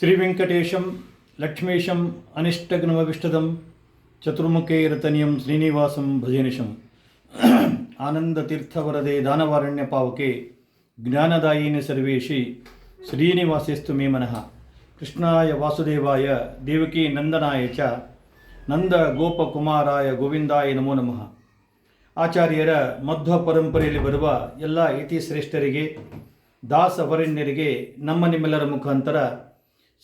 ಶ್ರೀವೆಂಕಟೇಶಂ ಲಕ್ಷ್ಮೀಶಂ ಅನಿಷ್ಟಗ್ನಮವಿಷ್ಟದಂ ಚತುರ್ಮುಖೇರತನಿಯಂ ಶ್ರೀನಿವಾಸಂ ಭಜನಿಶಂ. ಆನಂದತೀರ್ಥವರದೆ ದಾನವಾರಣ್ಯ ಪಾವಕೆ ಜ್ಞಾನದಾಯಿನಿ ಸರ್ವೇಶಿ ಶ್ರೀನಿವಾಸೇಸ್ತು ಮೇ ಮನಃ. ಕೃಷ್ಣಾಯ ವಾಸುದೇವಾಯ ದೇವಕಿ ನಂದನಾಯ ಚ ನಂದ ಗೋಪಕುಮಾರಾಯ ಗೋವಿಂದಾಯ ನಮೋ ನಮಃ. ಆಚಾರ್ಯರ ಮಧ್ವ ಪರಂಪರೆಯಲ್ಲಿ ಬರುವ ಎಲ್ಲ ಯತಿಶ್ರೇಷ್ಠರಿಗೆ, ದಾಸವರಣ್ಯರಿಗೆ ನಮ್ಮ ನಿಮ್ಮೆಲ್ಲರ ಮುಖಾಂತರ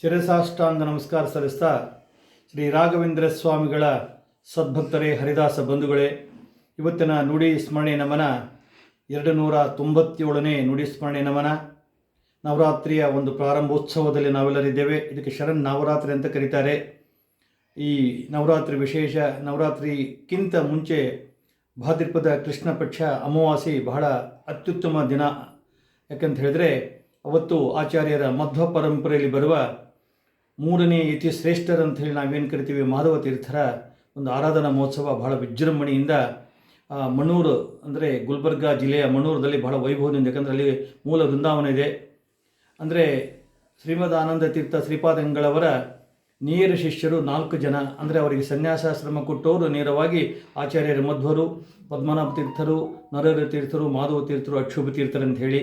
ಶಿರಸಾಷ್ಟಾಂಗ ನಮಸ್ಕಾರ ಸಲ್ಲಿಸ್ತಾ ಶ್ರೀ ರಾಘವೇಂದ್ರ ಸ್ವಾಮಿಗಳ ಸದ್ಭಕ್ತರೇ ಹರಿದಾಸ ಬಂಧುಗಳೇ, ಇವತ್ತಿನ ನುಡಿ ಸ್ಮರಣೆ ನಮನ ಎರಡು ನೂರ ತೊಂಬತ್ತೇಳನೇ ನುಡಿ ಸ್ಮರಣೆ ನಮನ. ನವರಾತ್ರಿಯ ಒಂದು ಪ್ರಾರಂಭೋತ್ಸವದಲ್ಲಿ ನಾವೆಲ್ಲರಿದ್ದೇವೆ. ಇದಕ್ಕೆ ಶರಣ್ ನವರಾತ್ರಿ ಅಂತ ಕರೀತಾರೆ. ಈ ನವರಾತ್ರಿ ವಿಶೇಷ, ನವರಾತ್ರಿಗಿಂತ ಮುಂಚೆ ಭಾದ್ರಪದ ಕೃಷ್ಣ ಪಕ್ಷ ಅಮಾವಾಸಿ ಬಹಳ ಅತ್ಯುತ್ತಮ ದಿನ. ಯಾಕಂತ ಹೇಳಿದ್ರೆ, ಅವತ್ತು ಆಚಾರ್ಯರ ಮಧ್ವ ಪರಂಪರೆಯಲ್ಲಿ ಬರುವ ಮೂರನೇ ಯತಿ ಶ್ರೇಷ್ಠರಂತ ಹೇಳಿ ನಾವೇನು ಕರಿತೀವಿ? ಮಾಧವ ತೀರ್ಥರ ಒಂದು ಆರಾಧನಾ ಮಹೋತ್ಸವ ಬಹಳ ವಿಜೃಂಭಣೆಯಿಂದ ಮಣೂರು ಅಂದರೆ ಗುಲ್ಬರ್ಗಾ ಜಿಲ್ಲೆಯ ಮಣ್ಣೂರದಲ್ಲಿ ಬಹಳ ವೈಭವದಿಂದ, ಯಾಕಂದರೆ ಅಲ್ಲಿ ಮೂಲ ವೃಂದಾವನ ಇದೆ. ಅಂದರೆ ಶ್ರೀಮದ್ ಆನಂದ ತೀರ್ಥ ಶ್ರೀಪಾದಂಗಳವರ ನೇರ ಶಿಷ್ಯರು ನಾಲ್ಕು ಜನ. ಅಂದರೆ ಅವರಿಗೆ ಸನ್ಯಾಸಾಶ್ರಮ ಕೊಟ್ಟವರು ನೇರವಾಗಿ ಆಚಾರ್ಯರ ಮಧ್ವರು, ಪದ್ಮನಾಭ ತೀರ್ಥರು, ನರರ ತೀರ್ಥರು, ಮಾಧವ ತೀರ್ಥರು, ಅಕ್ಷುಭ ತೀರ್ಥರು ಅಂತ ಹೇಳಿ.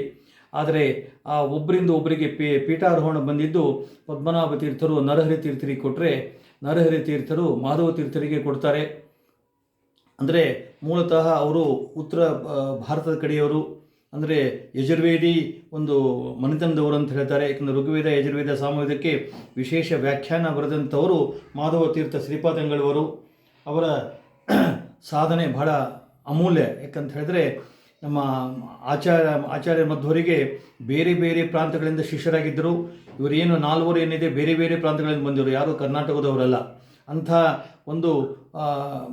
ಆದರೆ ಆ ಒಬ್ಬರಿಂದ ಒಬ್ಬರಿಗೆ ಪೀ, ಪೀಠಾರೋಹಣ ಬಂದಿದ್ದು ಪದ್ಮನಾಭ ತೀರ್ಥರು, ನರಹರಿ ತೀರ್ಥರಿಗೆ ಕೊಟ್ಟರೆ ನರಹರಿ ತೀರ್ಥರು, ಮಾಧವ ತೀರ್ಥರಿಗೆ ಕೊಡ್ತಾರೆ. ಅಂದರೆ ಮೂಲತಃ ಅವರು ಉತ್ತರ ಭಾರತದ ಕಡೆಯವರು, ಅಂದರೆ ಯಜುರ್ವೇದಿ ಒಂದು ಮನೆತನದವರು ಅಂತ ಹೇಳ್ತಾರೆ. ಯಾಕಂದರೆ ಋಗ್ವೇದ, ಯಜುರ್ವೇದ ಸಾಮವೇದಕ್ಕೆ ವಿಶೇಷ ವ್ಯಾಖ್ಯಾನ ಬರೆದಂಥವರು ಮಾಧವ ತೀರ್ಥ ಶ್ರೀಪಾದಂಗಳವರು. ಅವರ ಸಾಧನೆ ಬಹಳ ಅಮೂಲ್ಯ. ಯಾಕಂತ ಹೇಳಿದ್ರೆ ನಮ್ಮ ಆಚಾರ್ಯ ಆಚಾರ್ಯ ಮಧ್ವರಿಗೆ ಬೇರೆ ಬೇರೆ ಪ್ರಾಂತಗಳಿಂದ ಶಿಷ್ಯರಾಗಿದ್ದರು. ಇವರೇನು ನಾಲ್ವರು ಏನಿದೆ ಬೇರೆ ಬೇರೆ ಪ್ರಾಂತಗಳಿಂದ ಬಂದಿವರು ಯಾರು ಕರ್ನಾಟಕದವರಲ್ಲ. ಅಂಥ ಒಂದು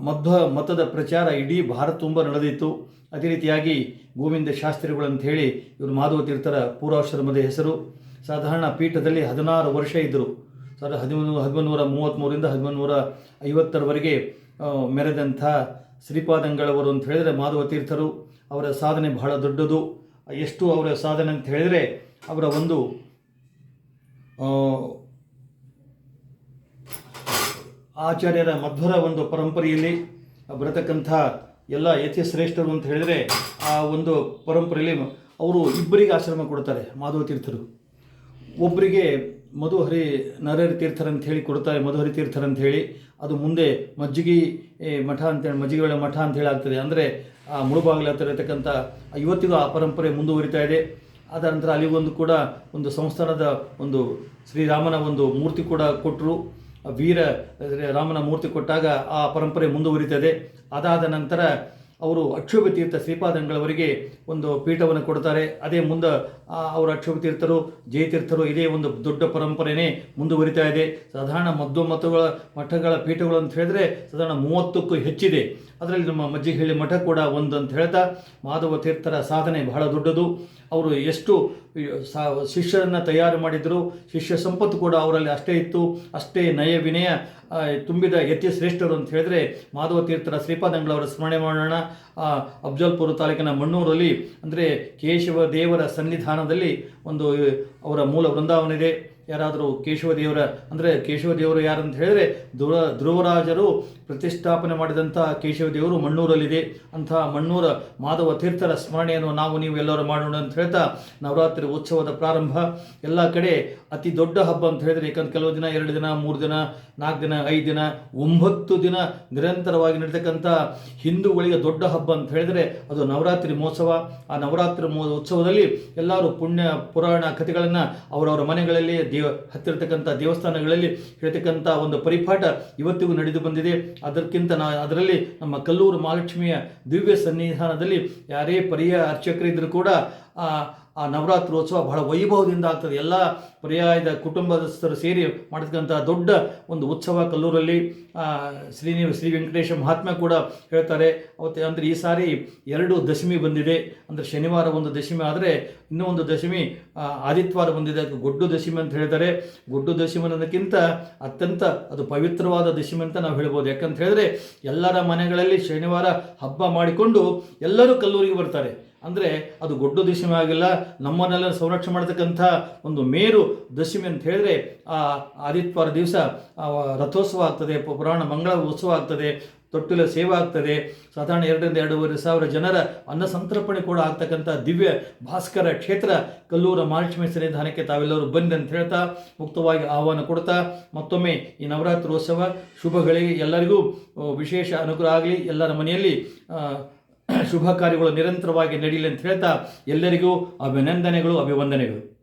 ಮಧ್ವ ಮತದ ಪ್ರಚಾರ ಇಡೀ ಭಾರತ ತುಂಬ ನಡೆದಿತ್ತು. ಅದೇ ರೀತಿಯಾಗಿ ಗೋವಿಂದ ಶಾಸ್ತ್ರಿಗಳು ಅಂತ ಹೇಳಿ ಇವರು ಮಾಧವ ತೀರ್ಥರ ಪೂರ್ವಾಶ್ರಮದ ಹೆಸರು. ಸಾಧಾರಣ ಪೀಠದಲ್ಲಿ ಹದಿನಾರು ವರ್ಷ ಇದ್ದರು. ಸರ್ ಹದಿಮೂರು ಹದಿಮೂನ್ನೂರ ಮೂವತ್ತ್ಮೂರಿಂದ ಹದಿಮೂನ್ನೂರ ಐವತ್ತರವರೆಗೆ ಮೆರೆದಂಥ ಶ್ರೀಪಾದಂಗಳವರು ಅಂತ ಹೇಳಿದರೆ ಮಾಧವ ತೀರ್ಥರು, ಅವರ ಸಾಧನೆ ಬಹಳ ದೊಡ್ಡದು. ಎಷ್ಟು ಅವರ ಸಾಧನೆ ಅಂತ ಹೇಳಿದರೆ ಅವರ ಒಂದು ಆಚಾರ್ಯರ ಮಧ್ವರ ಒಂದು ಪರಂಪರೆಯಲ್ಲಿ ಬರತಕ್ಕಂಥ ಎಲ್ಲ ಯತಿ ಶ್ರೇಷ್ಠರು ಅಂತ ಹೇಳಿದರೆ ಆ ಒಂದು ಪರಂಪರೆಯಲ್ಲಿ ಅವರು ಇಬ್ಬರಿಗೆ ಆಶ್ರಮ ಕೊಡ್ತಾರೆ ಮಾಧವ ತೀರ್ಥರು. ಒಬ್ಬರಿಗೆ ಮಧುಹರಿ ನರಹರಿ ತೀರ್ಥರ ಅಂತ ಹೇಳಿ ಕೊಡ್ತಾರೆ, ಮಧುಹರಿ ತೀರ್ಥರ ಅಂತ ಹೇಳಿ. ಅದು ಮುಂದೆ ಮಜ್ಜಿಗೆ ಮಠ ಅಂತೇಳಿ ಮಜ್ಜಿಗೆ ಮಠ ಅಂತ ಹೇಳಿ ಆಗ್ತದೆ ಅಂದರೆ ಆ ಮುಳುಬಾಗಿಲ ಹತ್ತಿರ ಇರತಕ್ಕಂಥ ಇವತ್ತಿಗೂ ಆ ಪರಂಪರೆ ಮುಂದುವರಿತಾ ಇದೆ. ಅದ ನಂತರ ಅಲ್ಲಿಗೊಂದು ಕೂಡ ಒಂದು ಸಂಸ್ಥಾನದ ಒಂದು ಶ್ರೀರಾಮನ ಒಂದು ಮೂರ್ತಿ ಕೂಡ ಕೊಟ್ಟರು ವೀರ ರಾಮನ ಮೂರ್ತಿ ಕೊಟ್ಟಾಗ ಆ ಪರಂಪರೆ ಮುಂದುವರಿತದೆ. ಅದಾದ ನಂತರ ಅವರು ಅಕ್ಷೋಭ ತೀರ್ಥ ಶ್ರೀಪಾದಂಗಳವರಿಗೆ ಒಂದು ಪೀಠವನ್ನು ಕೊಡ್ತಾರೆ. ಅದೇ ಮುಂದೆ ಅವರು ಅಕ್ಷೋಭ ತೀರ್ಥರು ಜಯತೀರ್ಥರು ಇದೇ ಒಂದು ದೊಡ್ಡ ಪರಂಪರೆಯೇ ಮುಂದುವರಿತಾ ಇದೆ. ಸಾಧಾರಣ ಮದ್ದು ಮತಗಳ ಮಠಗಳ ಪೀಠಗಳು ಅಂತ ಹೇಳಿದ್ರೆ ಸಾಧಾರಣ ಮೂವತ್ತಕ್ಕೂ ಹೆಚ್ಚಿದೆ. ಅದರಲ್ಲಿ ನಮ್ಮ ಮಜ್ಜಿಹಳ್ಳಿ ಮಠ ಕೂಡ ಒಂದು ಅಂತ ಹೇಳ್ತಾ ಮಾಧವ ತೀರ್ಥರ ಸಾಧನೆ ಬಹಳ ದೊಡ್ಡದು. ಅವರು ಎಷ್ಟು ಶಿಷ್ಯರನ್ನು ತಯಾರು ಮಾಡಿದರು, ಶಿಷ್ಯ ಸಂಪತ್ತು ಕೂಡ ಅವರಲ್ಲಿ ಅಷ್ಟೇ ಇತ್ತು, ಅಷ್ಟೇ ನಯ ವಿನಯ ತುಂಬಿದ ಯತಿ ಶ್ರೇಷ್ಠರು ಅಂತ ಹೇಳಿದ್ರೆ ಮಾಧವ ತೀರ್ಥರ ಶ್ರೀಪಾದಂಗಳವರ ಸ್ಮರಣೆ ಮಾಡೋಣ. ಅಫ್ಜಲ್ಪುರ ತಾಲೂಕಿನ ಮಣ್ಣೂರಲ್ಲಿ, ಅಂದರೆ ಕೇಶವ ದೇವರ ಸನ್ನಿಧಾನದಲ್ಲಿ ಒಂದು, ಅವರ ಮೂಲ ವೃಂದಾವನ ಇದೆ ಯಾರಾದರೂ ಕೇಶವ ದೇವರ ಅಂದರೆ ಕೇಶವ ದೇವರು ಯಾರು ಅಂತ ಹೇಳಿದ್ರೆ ಧ್ರುವ, ಧ್ರುವರಾಜರು ಪ್ರತಿಷ್ಠಾಪನೆ ಮಾಡಿದಂಥ ಕೇಶವ ದೇವರು ಮಣ್ಣೂರಲ್ಲಿದೆ. ಅಂಥ ಮಣ್ಣೂರ ಮಾಧವ ತೀರ್ಥರ ಸ್ಮರಣೆಯನ್ನು ನಾವು ನೀವು ಎಲ್ಲರೂ ಮಾಡೋಣ ಅಂತ ಹೇಳ್ತಾ ನವರಾತ್ರಿ ಉತ್ಸವದ ಪ್ರಾರಂಭ. ಎಲ್ಲ ಕಡೆ ಅತಿ ದೊಡ್ಡ ಹಬ್ಬ ಅಂತ ಹೇಳಿದ್ರೆ ಯಾಕಂದ್ರೆ ಕೆಲವು ದಿನ, ಎರಡು ದಿನ, ಮೂರು ದಿನ, ನಾಲ್ಕು ದಿನ, ಐದು ದಿನ, ಒಂಬತ್ತು ದಿನ ನಿರಂತರವಾಗಿ ನಡೀತಕ್ಕಂಥ ಹಿಂದೂಗಳಿಗೆ ದೊಡ್ಡ ಹಬ್ಬ ಅಂತ ಹೇಳಿದರೆ ಅದು ನವರಾತ್ರಿ ಮಹೋತ್ಸವ. ಆ ನವರಾತ್ರಿ ಮೋ ಉತ್ಸವದಲ್ಲಿ ಎಲ್ಲರೂ ಪುಣ್ಯ, ಪುರಾಣ ಕಥೆಗಳನ್ನು ಅವರವರ ಮನೆಗಳಲ್ಲಿ ಹತ್ತಿರತಕ್ಕಂಥ ದೇವಸ್ಥಾನಗಳಲ್ಲಿ ಹೇಳ್ತಕ್ಕಂಥ ಒಂದು ಪರಿಪಾಠ ಇವತ್ತಿಗೂ ನಡೆದು ಬಂದಿದೆ. ಅದಕ್ಕಿಂತ ನಾ ಅದರಲ್ಲಿ ನಮ್ಮ ಕಲ್ಲೂರು ಮಹಾಲಕ್ಷ್ಮಿಯ ದಿವ್ಯ ಸನ್ನಿಧಾನದಲ್ಲಿ ಯಾರೇ ಪರಿಯ ಅರ್ಚಕರಿದ್ದರೂ ಕೂಡ ಆ ನವರಾತ್ರೋತ್ಸವ ಬಹಳ ವೈಭವದಿಂದ ಆಗ್ತದೆ. ಎಲ್ಲ ಪರ್ಯಾಯದ ಕುಟುಂಬದಸ್ಥರು ಸೇರಿ ಮಾಡತಕ್ಕಂಥ ದೊಡ್ಡ ಒಂದು ಉತ್ಸವ ಕಲ್ಲೂರಲ್ಲಿ ಶ್ರೀ ಶ್ರೀ ವೆಂಕಟೇಶ ಮಹಾತ್ಮ ಕೂಡ ಹೇಳ್ತಾರೆ. ಅವತ್ತು ಅಂದರೆ ಈ ಸಾರಿ ಎರಡು ದಶಮಿ ಬಂದಿದೆ. ಅಂದರೆ ಶನಿವಾರ ಒಂದು ದಶಮಿ ಆದರೆ ಇನ್ನೂ ಒಂದು ದಶಮಿ ಆದಿತ್ಯವಾರ ಬಂದಿದೆ. ಅದು ಗೊಡ್ಡು ದಶಮಿ ಅಂತ ಹೇಳ್ತಾರೆ. ಗೊಡ್ಡು ದಶಮಿ ಅನ್ನೋದಕ್ಕಿಂತ ಅತ್ಯಂತ ಅದು ಪವಿತ್ರವಾದ ದಶಮಿ ಅಂತ ನಾವು ಹೇಳ್ಬೋದು. ಯಾಕಂತ ಹೇಳಿದ್ರೆ ಎಲ್ಲರ ಮನೆಗಳಲ್ಲಿ ಶನಿವಾರ ಹಬ್ಬ ಮಾಡಿಕೊಂಡು ಎಲ್ಲರೂ ಕಲ್ಲೂರಿಗೆ ಬರ್ತಾರೆ. ಅಂದರೆ ಅದು ಗೊಡ್ಡ ದಶಮಿ ಆಗಿಲ್ಲ, ನಮ್ಮನ್ನೆಲ್ಲ ಸಂರಕ್ಷಣೆ ಮಾಡತಕ್ಕಂಥ ಒಂದು ಮೇರು ದಶಮಿ ಅಂತ ಹೇಳಿದ್ರೆ, ಆ ಆದಿತ್ಯವಾರ ದಿವಸ ರಥೋತ್ಸವ ಆಗ್ತದೆ ಪುರಾಣ ಮಂಗಳ ಉತ್ಸವ ಆಗ್ತದೆ, ತೊಟ್ಟಿಲ ಸೇವೆ ಆಗ್ತದೆ, ಸಾಧಾರಣ ಎರಡರಿಂದ ಎರಡೂವರೆ ಸಾವಿರ ಜನರ ಅನ್ನ ಸಂತರ್ಪಣೆ ಕೂಡ ಆಗ್ತಕ್ಕಂಥ ದಿವ್ಯ ಭಾಸ್ಕರ ಕ್ಷೇತ್ರ ಕಲ್ಲೂರ ಮಹಾಲಕ್ಷ್ಮಿ ಸನ್ನಿಧಾನಕ್ಕೆ ತಾವೆಲ್ಲರೂ ಬನ್ನಿ ಅಂತ ಹೇಳ್ತಾ, ಮುಕ್ತವಾಗಿ ಆಹ್ವಾನ ಕೊಡ್ತಾ, ಮತ್ತೊಮ್ಮೆ ಈ ನವರಾತ್ರೋತ್ಸವ ಶುಭಗಳಿಗೆ ಎಲ್ಲರಿಗೂ ವಿಶೇಷ ಅನುಗ್ರಹ ಆಗಲಿ, ಎಲ್ಲರ ಮನೆಯಲ್ಲಿ ಶುಭ ಕಾರ್ಯಗಳು ನಿರಂತರವಾಗಿ ನಡೆಯಲಿ ಅಂತ ಹೇಳ್ತಾ ಎಲ್ಲರಿಗೂ ಅಭಿನಂದನೆಗಳು ಅಭಿವಂದನೆಗಳು.